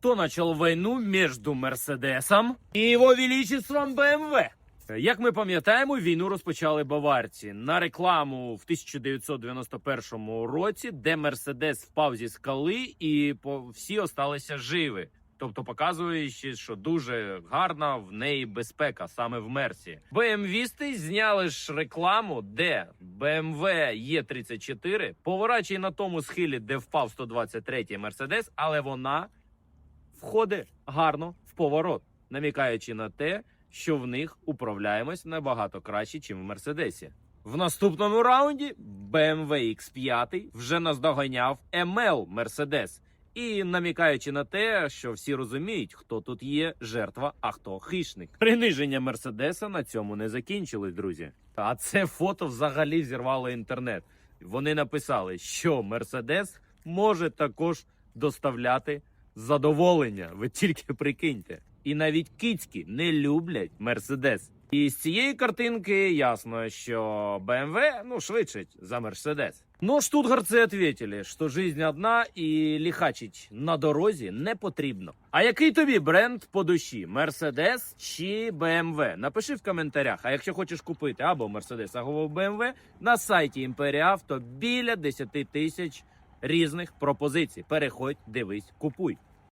кто начал войну между Мерседесом і його величеством БМВ? Як ми пам'ятаємо, війну розпочали баварці на рекламу в 1991 році, де Мерседес впав зі скали, і по всі осталися живі. Тобто показуючи, що дуже гарна в неї безпека саме в Мерсі. БМВісти зняли ж рекламу, де BMW Е34 поворачує на тому схилі, де впав 123-й Мерседес, але вона входить гарно в поворот, намікаючи на те, що в них управляємось набагато краще, ніж в Мерседесі. В наступному раунді BMW X5 вже наздоганяв ML Мерседес. І намікаючи на те, що всі розуміють, хто тут є жертва, а хто хищник. Приниження Мерседеса на цьому не закінчилось, друзі. А це фото взагалі зірвало інтернет. Вони написали, що Мерседес може також доставляти задоволення. Ви тільки прикиньте. І навіть кицькі не люблять Мерседес. І з цієї картинки ясно, що BMW, ну, швидше за Мерседес. Но штутгарці відповіли, що жизнь одна і ліхачить на дорозі не потрібно. А який тобі бренд по душі? Мерседес чи BMW? Напиши в коментарях. А якщо хочеш купити або Мерседес, або BMW, на сайті Імперіавто біля 10 тисяч різних пропозицій. Переходь, дивись, купуй.